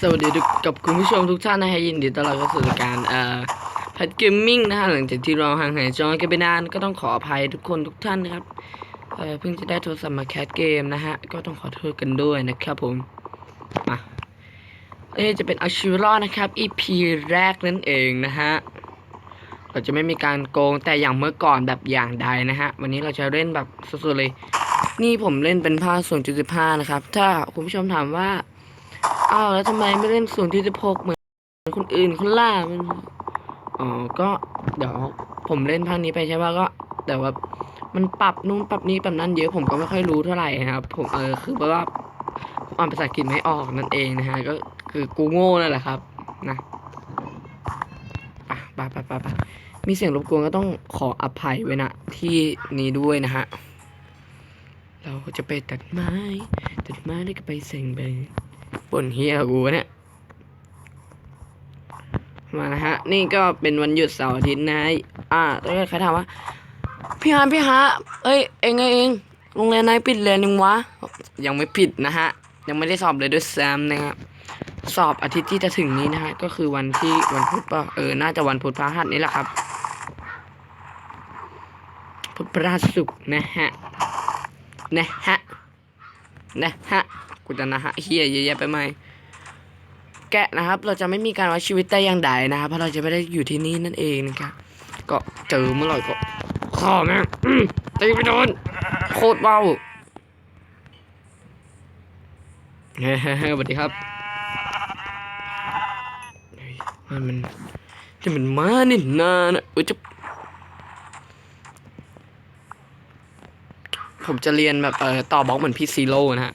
สวัสดีกับคุณผู้ชมทุกท่านนะฮะยินดีต้อนรับเข้าสู่รายการเอ่อพัดเกมมิ่งนะฮะหลังจากที่เราห่างหายจอกันไปนานก็ต้องขออภัยทุกคนทุกท่านนะครับเอ่อเพิ่งจะได้โทรศัพท์มาแคสเกมนะฮะก็ต้องขอโทษกันด้วยนะครับผมมาเอ้จะเป็นอาชิวรอนะครับ EP แรกนั่นเองนะฮะเราจะไม่มีการโกงแต่อย่างเมื่อก่อนแบบอย่างใดนะฮะวันนี้เราจะเล่นแบบสุดๆเลย นี่ผมเล่นเป็นภาค0.15นะครับ ถ้าคุณผู้ชมถามว่า อ้าวแล้วทำไมไม่เล่นศูนย์ที่สิบหกเหมือนคนอื่นคนล่ามันอ๋อก็เดี๋ยวผมเล่นภาคนี้ไปใช่ป่ะก็แต่ว่ามันปรับนู่นปรับนี่ปรับนั่นเยอะผมก็ไม่ค่อยรู้เท่าไหร่นะครับ ผมเออคือแบบว่าผมอ่านภาษาอังกฤษไม่ออกนั่นเองนะฮะก็คือกูโง่นั่นแหละครับ นะไปไปไปไปมีเสียงรบกวนก็ต้องขออภัยไว้นะที่นี้ด้วยนะฮะเราจะไปตัดไม้ ตัดไม้แล้วก็ไปเซ็งไป บนเฮียกูเนี่ย มานะฮะ นี่ก็เป็นวันหยุดเสาร์อาทิตย์นะอ่าแล้วก็ใครถามว่า พี่ฮะพี่ฮะเอ้ย เองไงเองโรงเรียนนายปิดเรียนยังวะ ยังไม่ปิดนะฮะ ยังไม่ได้สอบเลยด้วยซ้ำนะครับสอบอาทิตย์ที่จะถึงนี้นะฮะ ก็คือวันที่วันพุธป่ะเออ น่าจะวันพุธพฤหัสนี่แหละครับ พุธพฤหัสศุกร์นะฮะ นะฮะ นะฮะ กูจะนะฮะเฮียเยอะแยะไปไหมแกะนะครับ เราจะไม่มีการวัดชีวิตแต่อย่างใดนะครับเพราะเราจะไม่ได้อยู่ที่นี่นั่นเองนะครับก็เจอเมื่อไหร่ก็ข้อแม่งตีไปโดนโคตรเบาเฮ้ยสวัสดีครับมันมันจะมันมานี่นานะเออจะผมจะเรียนแบบเออต่อบล็อกเหมือนพี่ซีโร่นะฮะ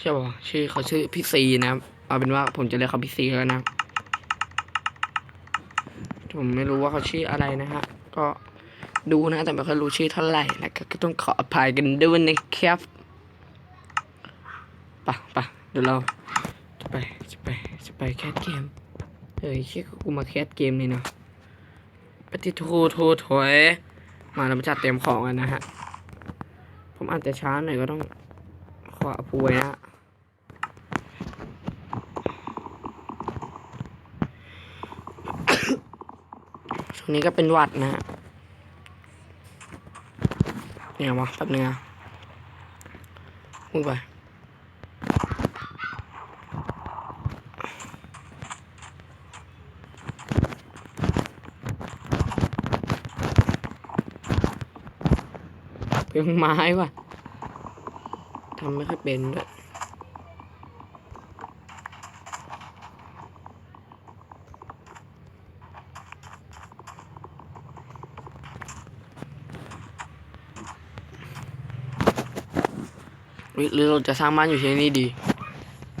ใช่ป่ะชื่อเขาชื่อพี่ซีนะครับเอาเป็นว่าผมจะเรียกเขาพี่ซีแล้วนะผมไม่รู้ว่าเขาชื่ออะไรนะฮะก็ดูนะ แต่ไม่ค่อยรู้ชื่อเท่าไหร่นะก็ต้องขออภัยกันด้วยนะครับปะปะเดี๋ยวเราจะไปจะไปจะไปแคสเกมเฮ้ยเชี่ยกูมาแคสเกมนี่เนาะปฏิโทโทถอยมาเรามาจัดเต็มของกันนะฮะผมอาจจะช้าหน่อยก็ต้องขออภัยนะ งนี้ก็เป็นวัดนะฮะเนี่ยวะแป๊บนึงอะพูดไปเพียงไม้ว่ะทำไม่ค่อยเป็นด้วย หรือหรือเราจะสร้างบ้านอยู่ที่นี่ดี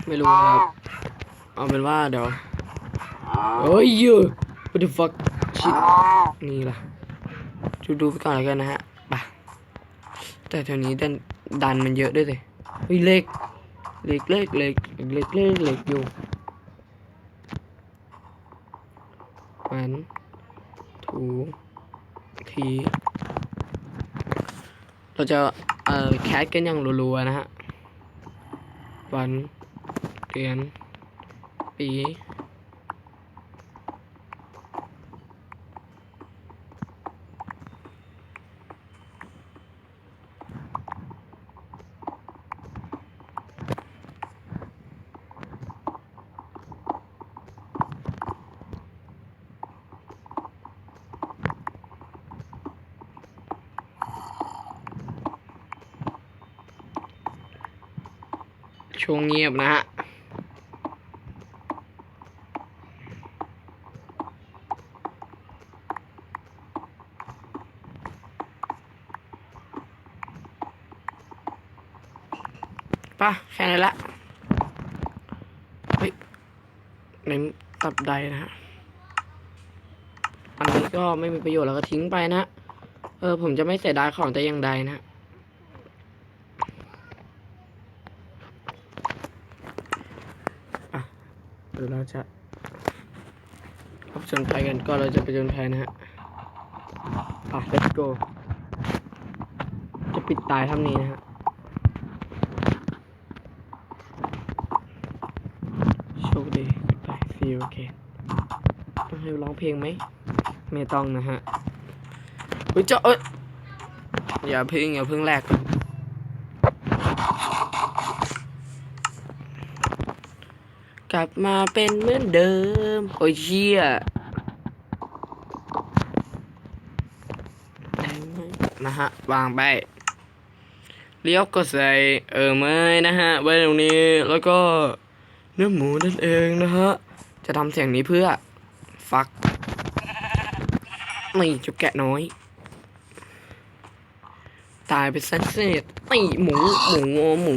ไม่รู้ครับ เอาเป็นว่าเดี๋ยวเฮ้ยยู what the fuck shit นี่ล่ะดูดูไปก่อนแล้วกันนะฮะไปแต่แถวนี้ดันดันมันเยอะด้วยเลยเฮ้ยเล็กเล็กเล็กเล็กเล็กเล็กเล็กอยู่วันทูทีเราจะ เอ่อแคสกันอย่างรัวๆนะฮะวันเดือนปี ช่วงเงียบนะฮะป่ะแค่นั้นละ เฮ้ยเน้นตับใดนะฮะ อันนี้ก็ไม่มีประโยชน์แล้วก็ทิ้งไปนะ เออ ผมจะไม่เสียดายของแต่อย่างใดนะฮะ เดี๋ยวเราจะขับจนภัยกันก็เราจะไปจนภัยนะฮะอะ let's go จะปิดตายทำนี้นะฮะโชคดีไปซีโอเคต้องให้ร้องเพลงไหมไม่ต้องนะฮะเฮ้ยเจ้าเอ้ยอย่าเพึ่งอย่าเพึ่งแรกก่อน ลับมาเป็นเหมือนเดิม โอ้ยเชี่ยนะฮะ วางไป เลี้ยวก็ใส่ เออไม้นะฮะ ไว้ตรงนี้แล้วก็เนื้อหมูนั่นเองนะฮะ จะทำเสียงนี้เพื่อ ฟักนี่จุกแกะน้อย ตายไปซะเสร็จนี่หมู หมู หมู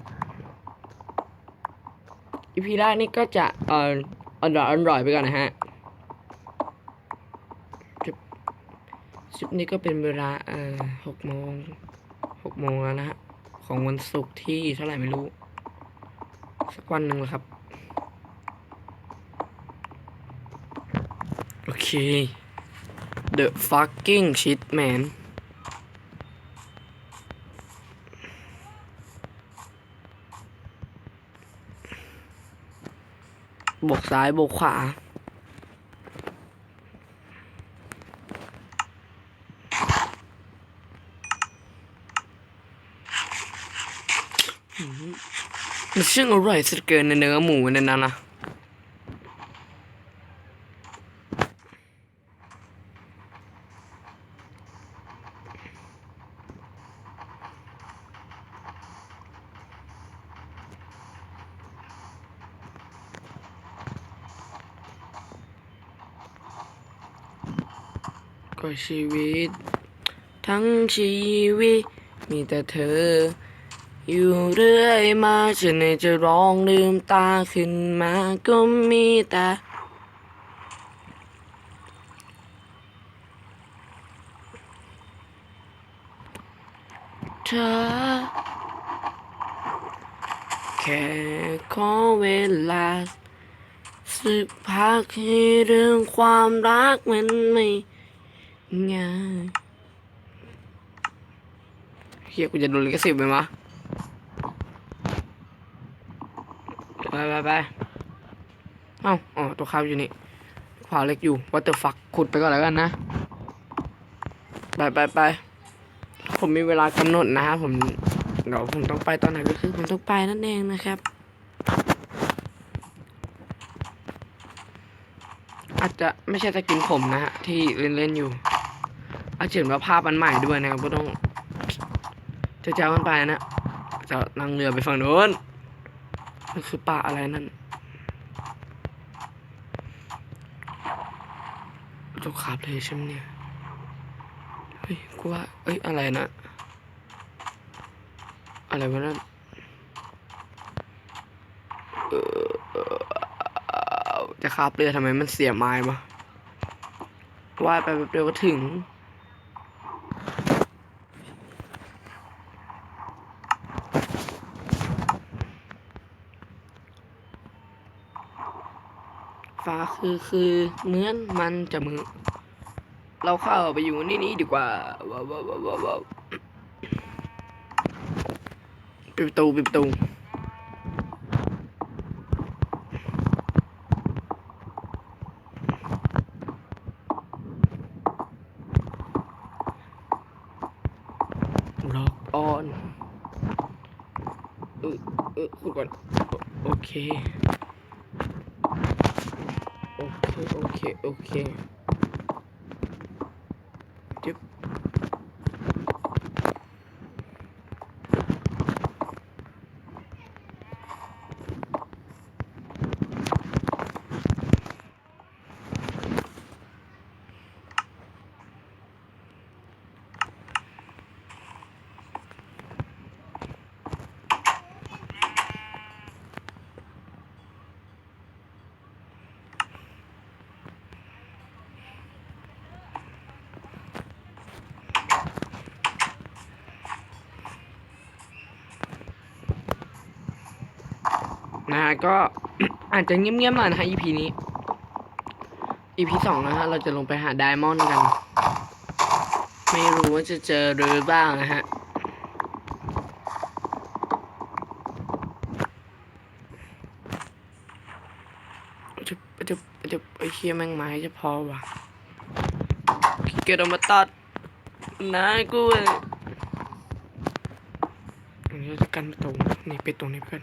อีพีแรกนี่ก็จะเอ่ออร่อยอร่อยไปก่อนนะฮะชิปนี้ก็เป็นเวลาเอ่อหกโมงหกโมงแล้วนะฮะของวันศุกร์ที่เท่าไหร่ไม่รู้ สักวันหนึ่งแหละครับ โอเค The fucking shit man บกซ้ายบกขวา มันช่างอร่อยสุดเกินในเนื้อหมูนั่นนะนะ ก็ชีวิต ทั้งชีวิต มีแต่เธอ อยู่เรื่อยมาฉันเนี่ยจะร้องลืมตาขึ้นมาก็มีแต่เธอ แค่ขอเวลาสึกพักให้เรื่องความรักมันไม่ ง่ายเฮียกูจะโดนลิขสิทธิ์ไหมวะไปไปไปเอ้าอ๋อตัวข้าวอยู่นี่ขวาเล็กอยู่ what the fuck ขุดไปก่อนแล้วกันนะ ไปไปไปผมมีเวลากำหนดนะฮะผมเดี๋ยวผมต้องไปตอนไหนก็คือผมต้องไปนั่นเองนะครับ อาจจะไม่ใช่สกินผมนะฮะที่เล่นเล่นๆอยู่ อาจจะเห็นว่าภาพมันใหม่ด้วยนะครับก็ต้องจะเจ้ามันไปนะจะนั่งเรือไปฝั่งโน้นมันคือป่าอะไรนั่นตกขาบเลยใช่ไหมเนี่ยเฮ้ยกูว่าเอ้ยอะไรนะอะไรวะนั่นจะขาบเรือทำไมมันเสียไม้มาว่ายไปแบบเดียวก็ถึง ฟ้าคือคือเหมือนมันจะมือ เราเข้าไปอยู่นี่นี่ดีกว่าว้าวว้าวว้าวปิดประตูปิดประตูล็อกออนเออเออคุณก่อน โอเค โอเค โอเค โอเคจึ๊บ ก็อาจจะเงียบๆหน่อยนะฮะ EP นี้ EP สองนะฮะ เราจะลงไปหาไดมอนด์กัน ไม่รู้ว่าจะเจอหรือเปล่านะฮะจะจะจะไอ้เคียแมงไม้จะพอวะเกียจเอามาตัดนะกูเว้ยจะกันตรงนี่ไปตรงนี้เพื่อน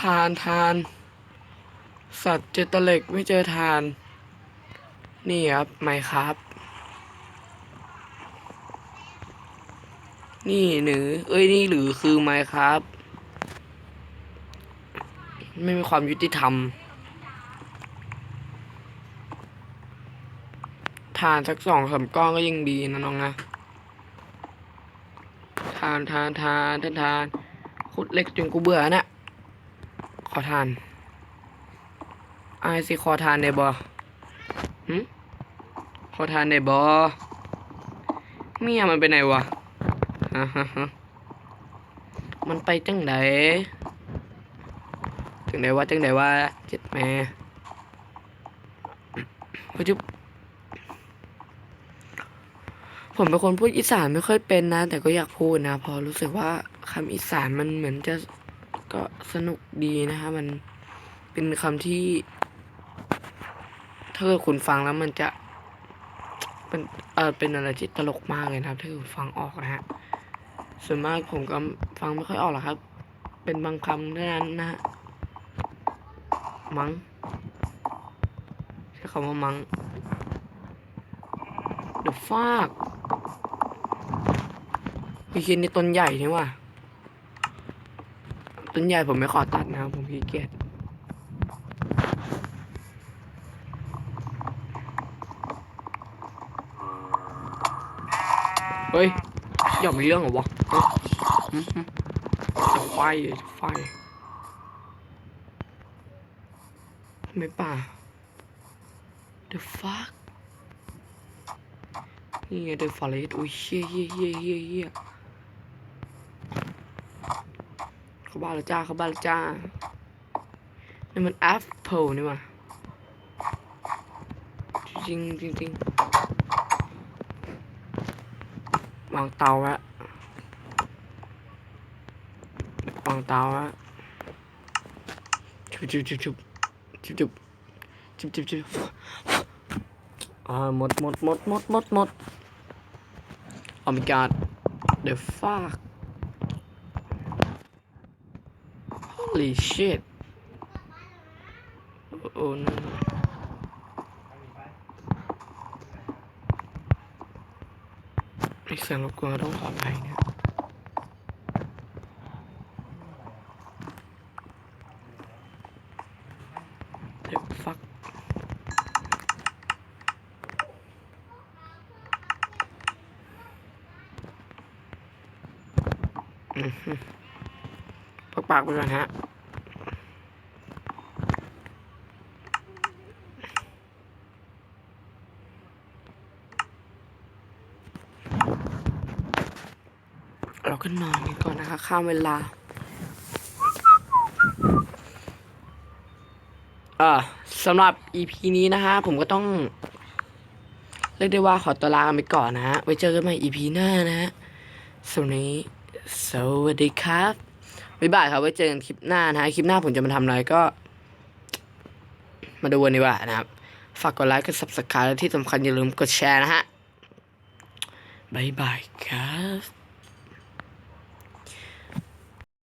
ทานทาน สัตว์เจอตะเหล็กไม่เจอทาน นี่ครับไมครับ นี่หรือเอ้ยนี่หรือคือไมครับ ไม่มีความยุติธรรม ทานสักสองสามก้อนก็ยังดีนะน้องนะทานทานทานทานทานคุดเล็กจนกูเบื่อนะ อทานไอายสิขอทานได้บ่หึขอทานได้บ่เมียมันไปไหนวะฮะฮะมันไปจังไดจังไดว่าจังไดว่าเจ็ดแม่พอจุบผมเป็นคนพูดอีสานไม่ค่อยเป็นนะ แต่ก็อยากพูดนะเพอรู้สึกว่าคำอีสานมันเหมือนจะ ก็สนุกดีนะฮะมันเป็นคำที่ ถ้าเกิดคุณฟังแล้วมันจะเป็นเออเป็นอะไรที่ตลกมากเลยนะครับถ้าคุณฟังออกนะฮะส่วนมากผมก็ฟังไม่ค่อยออกหรอกครับ เป็นบางคำเท่านั้นนะฮะมัง้งใช้คำว่ามัง้ง The fuck พี่คิดนี่ต้นใหญ่นี่ว่ะ ต้นใหญ่ผมไม่ขอตัดนะครับผมขี้เกียจเฮ้ยอย่ามีเรื่องเหรอวะจะไฟจะไฟไม่ป่า The fuck นี่ไง The forest อุ้ยเฮียเฮียเฮียเฮีย เข้าบ้านแล้วจ้าเข้าบ้านแล้วจ้านี่มัน Apple นี่ว่ะจริงจริงจริงวางเตาละวางเตาละชุบชุบชุบชุบชุบชุบชุบชุบชุบอ่าหมดหมดหมดหมดหมดหมด Oh my god the fuck holy shit oh no มีเสียงรบกวนก็ต้องขออภัยนะ The fuck อือฮึพักปากไปก่อนฮะ เราก็นอนกันก่อนนะคะ ข้ามเวลา เอ่าสำหรับ EP นี้นะฮะ ผมก็ต้อง เรียกได้ว่าขอตัวลาไปก่อนนะฮะ ไว้เจอกันใหม่ EP หน้านะฮะสำหรับวันนี้ สวัสดีครับ บ๊ายบายครับ ไว้เจอกันคลิปหน้านะฮะ คลิปหน้าผมจะมาทำอะไรก็ มาดูกันดีกว่านะครับ ฝากกดไลค์ กด subscribe และที่สำคัญอย่าลืมกดแชร์นะฮะ บ๊ายบายครับ